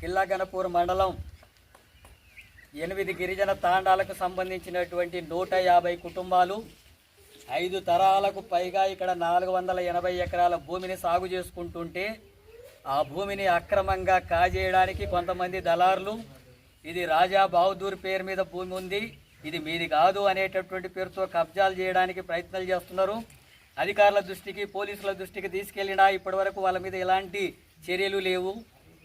కిల్లాగనపూర్ మండలం. ఎనిమిది గిరిజన తాండాలకు సంబంధించినటువంటి నూట యాభై కుటుంబాలు ఐదు తరాలకు పైగా ఇక్కడ నాలుగు వందల ఎనభై ఎకరాల భూమిని సాగు చేసుకుంటుంటే ఆ భూమిని అక్రమంగా కాజేయడానికి కొంతమంది దళారులు ఇది రాజా బహదూర్ పేరు మీద భూమి ఉంది ఇది మీది కాదు అనేటటువంటి పేరుతో కబ్జాలు చేయడానికి ప్రయత్నాలు చేస్తున్నారు. అధికారుల దృష్టికి పోలీసుల దృష్టికి తీసుకెళ్ళినా ఇప్పటివరకు వాళ్ళ మీద ఎలాంటి చర్యలు లేవు.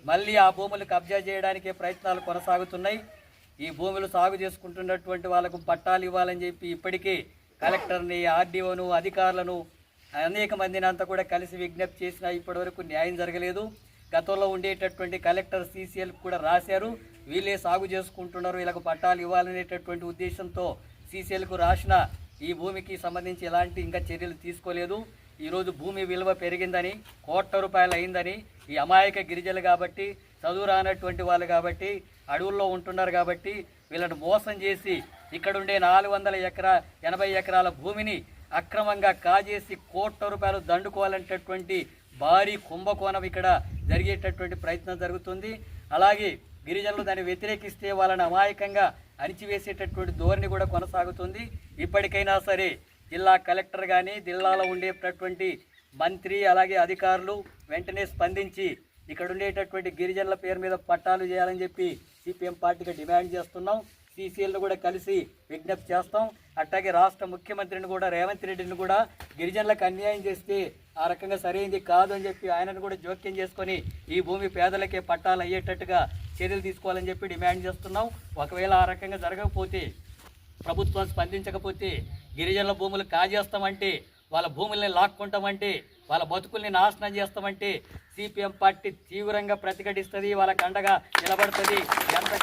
మళ్ళీ ఆ భూములు కబ్జా చేయడానికి ప్రయత్నాలు కొనసాగుతున్నాయి. ఈ భూములు సాగు చేసుకుంటున్నటువంటి వాళ్ళకు పట్టాలు ఇవ్వాలని చెప్పి ఇప్పటికే కలెక్టర్ని ఆర్డీఓను అధికారులను అనేక మందిని అంతా కూడా కలిసి విజ్ఞప్తి చేసినా ఇప్పటివరకు న్యాయం జరగలేదు. గతంలో ఉండేటటువంటి కలెక్టర్ సీసీఎల్ కూడా రాశారు. వీళ్ళే సాగు చేసుకుంటున్నారు ఇలాగ పట్టాలు ఇవ్వాలనేటటువంటి ఉద్దేశంతో సీసీఎల్కు రాసిన ఈ భూమికి సంబంధించి ఎలాంటి ఇంకా చర్యలు తీసుకోలేదు. ఈరోజు భూమి విలువ పెరిగిందని కోట్ల రూపాయలు అయిందని ఈ అమాయక గిరిజలు కాబట్టి చదువు రానటువంటి వాళ్ళు కాబట్టి అడవుల్లో ఉంటున్నారు కాబట్టి వీళ్ళని మోసం చేసి ఇక్కడుండే నాలుగు వందల ఎకరా ఎనభై ఎకరాల భూమిని అక్రమంగా కాజేసి కోట్ల రూపాయలు దండుకోవాలనేటటువంటి భారీ కుంభకోణం ఇక్కడ జరిగేటటువంటి ప్రయత్నం జరుగుతుంది. అలాగే గిరిజనులు దాన్ని వ్యతిరేకిస్తే వాళ్ళని అమాయకంగా అణిచివేసేటటువంటి ధోరణి కూడా కొనసాగుతుంది. ఇప్పటికైనా సరే జిల్లా కలెక్టర్ కానీ జిల్లాలో ఉండేటటువంటి మంత్రి అలాగే అధికారులు వెంటనే స్పందించి ఇక్కడ ఉండేటటువంటి గిరిజనుల పేరు మీద పట్టాలు చేయాలని చెప్పి సిపిఎం పార్టీగా డిమాండ్ చేస్తున్నాం. సీసీఎల్ను కూడా కలిసి విజ్ఞప్తి చేస్తాం. అట్లాగే రాష్ట్ర ముఖ్యమంత్రిని కూడా రేవంత్ రెడ్డిని కూడా గిరిజనులకు అన్యాయం చేస్తే ఆ రకంగా సరైనది కాదు అని చెప్పి ఆయనను కూడా జోక్యం చేసుకొని ఈ భూమి పేదలకే పట్టాలు అయ్యేటట్టుగా చర్యలు తీసుకోవాలని చెప్పి డిమాండ్ చేస్తున్నాం. ఒకవేళ ఆ రకంగా జరగకపోతే ప్రభుత్వం స్పందించకపోతే గిరిజనుల భూములు కాజేస్తామంటే వాళ్ళ భూముల్ని లాక్కుంటామంటే వాళ్ళ బతుకుల్ని నాశనం చేస్తామంటే సిపిఎం పార్టీ తీవ్రంగా ప్రతిఘటిస్తుంది వాళ్ళ కండగా నిలబడుతుంది. ఎంత